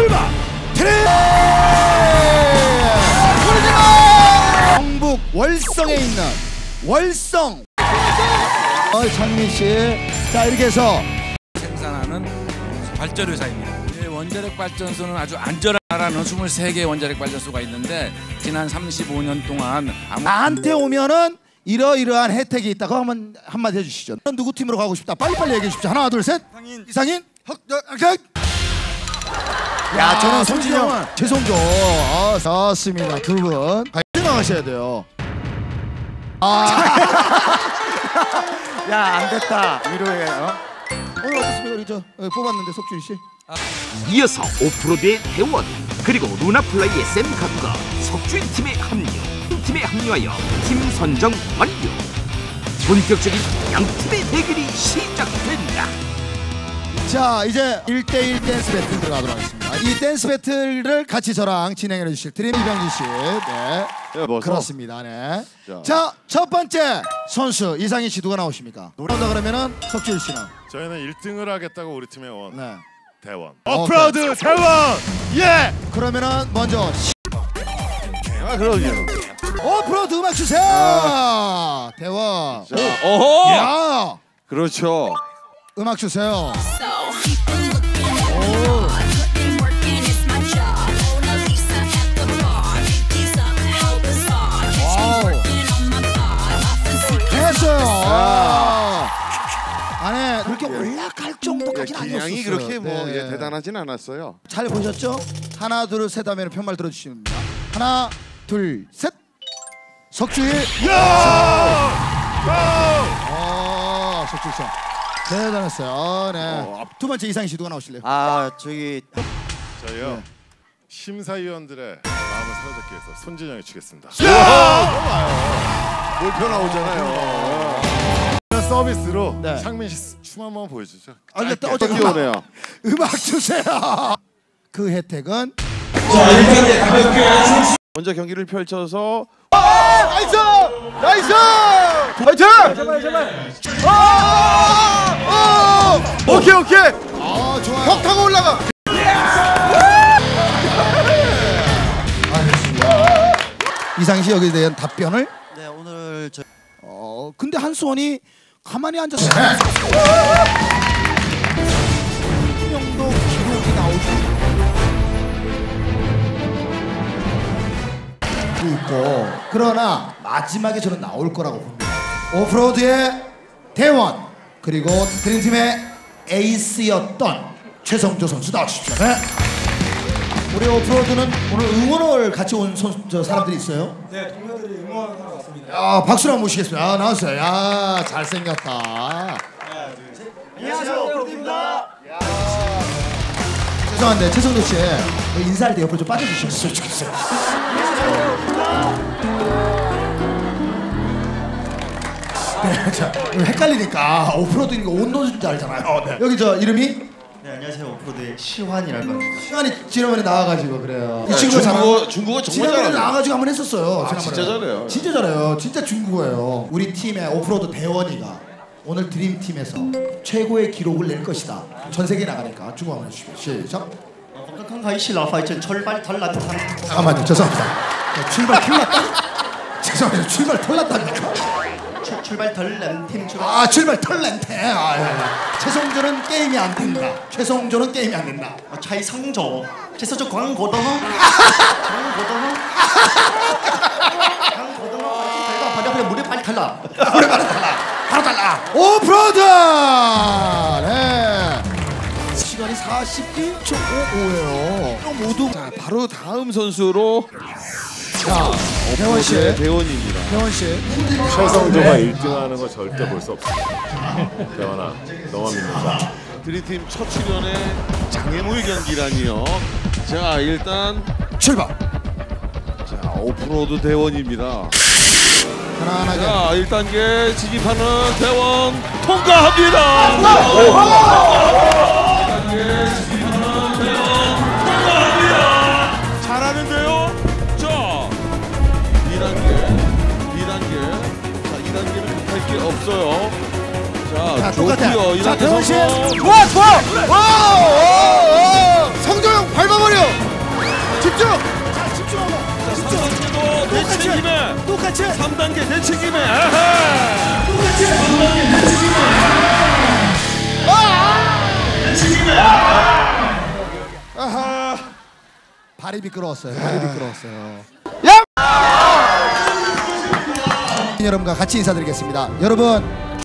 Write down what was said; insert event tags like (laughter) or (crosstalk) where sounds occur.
출발 트레 경북 월성에 있는 월성 어, 장민 씨 자 이렇게 해서 생산하는 발전 회사입니다. 이 원자력 발전소는 아주 안전하라는 23개의 원자력 발전소가 있는데 지난 35년 동안 아무 나한테 오면은 이러이러한 혜택이 있다고 한번 한마디 해주시죠. 누구 팀으로 가고 싶다. 빨리빨리 얘기해 주십시오. 하나, 둘, 셋. 이상인. 이상인. 혁, 혁, 혁. 야, 저는 손진영은 최성조. 아, 좋습니다. 두 분. 같이 나가셔야 돼요. 아, (laughs) 야 안 됐다 위로해 어? 오늘 어떻습니까? 우리 저 어, 뽑았는데 석준 씨. 이어서 오프로드의 대원 그리고 루나플라이의 샘카드가 석주인 팀에 합류 팀에 합류하여 팀 선정 완료 본격적인 양팀의 대결이 시작된다 자, 이제 1대1 댄스 배틀 들어가도록 하겠습니다. 이 댄스 배틀을 같이 저랑 진행해 주실 드림 이병진 씨. 네. 그렇습니다. 네. 자, 첫 번째 선수 이상희 씨 누가 나오십니까? 나온다 그러면은 석준 씨는. 저희는 1등을 하겠다고 우리 팀에 원 네. 대원. 어프로드 대원. 예. 그러면은 먼저 시- 아 그럼요. 오프로드 음악 주세요. 대원. 어허 야, 그렇죠 음악 주세요. 그렇게 올라갈 정도까지는 아니었어요. 기량이 그렇게 뭐 네. 예, 대단하진 않았어요. 잘 보셨죠? 하나 둘셋 하면 편말 들어주시면 됩니다. 하나 둘 셋. 석주일. 아 석주일 씨. 대단했어요. 네. 두 번째 이상희 씨 누가 나오실래요? 아 저기 저희요 네. 심사위원들의 마음을 사로잡기 위해서 손진영이 주겠습니다. 몰표 나오잖아요. 서비스로 네. 상민 씨 춤 한번 보여주죠. 아, 어제 뛰어오네요. (laughs) 음악 주세요. 그 혜택은 먼저 경기를 펼쳐서 나이스! 나이스! 파이팅! 제발 제발. 아! 어! 오케이 오케이. 아, 좋아요. 벽 타고 올라가. 알겠습니다. 이상희 씨 여기에 대한 답변을 네 오늘 저 어, 근데 한수원이 가만히 앉아서 명도 기록이 나오지 있고 그러나 마지막에 저는 나올 거라고 봅니다. 오프로드의 대원 그리고 드림팀의 에이스였던 최성조 선수 나와주십시오. 네. 우리 오프로드는 오늘 응원을 같이 온 선, 저 사람들이 있어요? 네, 동료들이 응원하러 왔습니다. 야, 박수로 한번 모시겠습니다. 아, 나왔어요. 야, 잘생겼다. 안녕하세요, 오프로드입니다. 죄송한데 최성조 씨그 인사할 때 옆으로 좀 빠져주셨으면 좋겠어요. 네, 자, 헷갈리니까 오프로드인 거 온도인 줄 알잖아요. 네. 여기 저 이름이 네 안녕하세요 오프로드의 시환이라고 합니다. 시환이 지난번에 나와가지고 그래요. 아, 이 친구 중국어 중국어 정말 지난번에 잘하네. 나와가지고 한번 했었어요. 아, 진짜 지난번에. 잘해요. 진짜 잘해요. 진짜 중국어예요. 우리 팀의 오프로드 대원이가 오늘 드림팀에서 최고의 기록을 낼 것이다. 전 세계 나가니까 중국 한번 해주십시오. 시작. 깜깜가이시 라파이천 철발 탈라탄. 잠깐만요 죄송합니다. 네, 출발 탈났다. (laughs) 죄송합니다. 출발 탈났다니까. 출발 덜렘팀 출발 아 출발 털렌테. 아, 예, 예. 최성조는 게임이 안 된다. 최성조는 게임이 안 된다. 차이상조 최서조 광고등어 광고등어 광고등어 발이 달라 발이 물에 발이 달라 노래 바로 달라. 바로 달라. 오프로드. 네. 시간이 41초 55예요. 모두 자, 바로 다음 선수로 자, 대원 씨. 네, 대원입니다. 대원 씨. 최성조가 1등하는 거 절대 볼 수 없어. 대원아, 너만 믿는다. 드림팀 첫 출연의 장애물 경기라니요. 자 일단 출발. 자 오프로드 대원입니다. 편안하게. 자 1단계 진입하는 대원 통과합니다. 잘하는 밖에 없어요. 자, 좋고요. 이렇게 해서 좋아, 좋아. 와! 성정형 밟아버려. 집중. 자, 집중하고. 자, 3단계도 대책임에. 똑같이. 3단계 대책임에. 똑같이. 3단계 대책임에. 아! 대책임에. 아하. 발이 미끄러웠어요. 발이 미끄러웠어요. 여러분과 같이 인사드리겠습니다. 여러분